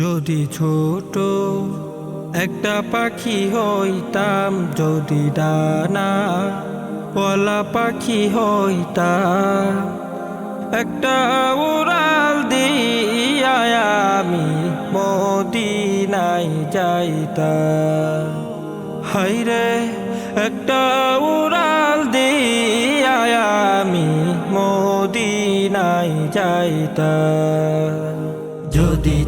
যদি ছোট একটা পাখি হইতাম, যদি ডানা পলা পাখি হইতাম, একটা উড়াল দিয়া আমি মদিনায় যাইতাম। হাইরে একটা উড়াল দিয়া আমি মদিনায় যাইতাম। যদি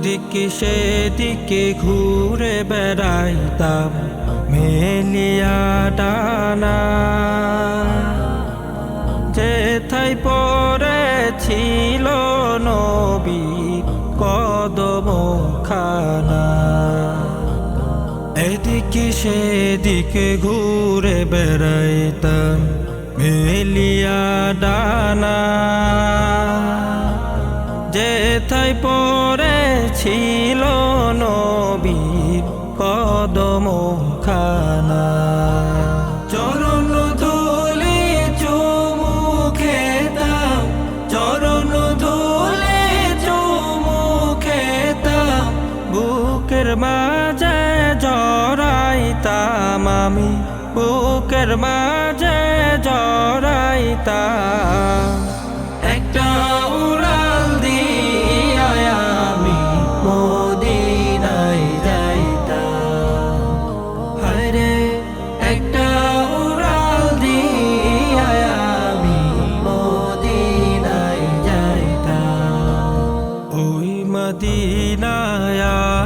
এদিকে সেদিকে ঘুরে বেড়াইতাম, মেলিয়া ডানা যেথায় পরে ছিল নবী কদম খানা এদিকে সেদিকে ঘুরে বেড়াইতাম, মেলিয়া ডানা যেথায় পরে ছিল নবীর কদম খানা চরণ ধুলে চুমু খেতাম চরণ ধুলে চুমু খেতাম বুকের মাঝে জড়াইতাম আমি, বুকের মাঝে জড়াইতাম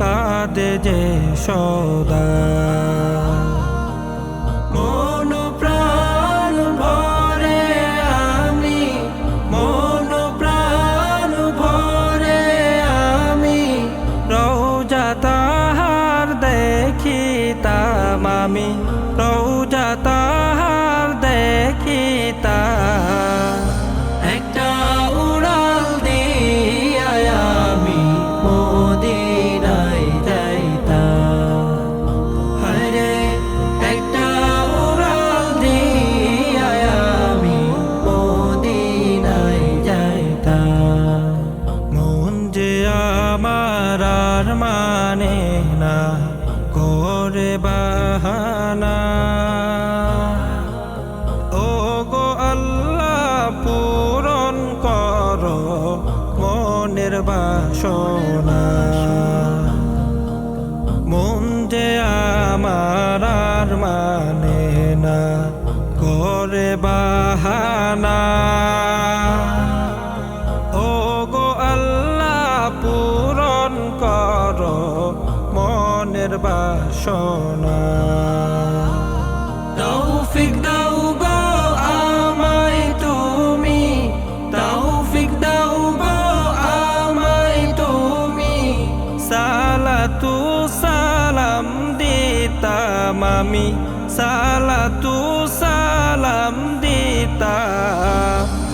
কাঁদে যে সদা। মন প্রাণ ভরে আমি, মন প্রাণ ভরে আমি রৌজা তাহার দেখিতাম আমি রৌজা তাহার দেখিতাম। আর মানে না করে বাহানা। ও গো আল্লাহ, পূরণ কর মনের বাসনা। মন যে আমার আর মানে না করে বাহানা। মনের বাসনা। তৌফিক দাও গো আমায় তুমি, তৌফিক দাও গো আমায় তুমি। সালাতু সালাম দিতাম আমি, সালাতু সালাম দিতাম।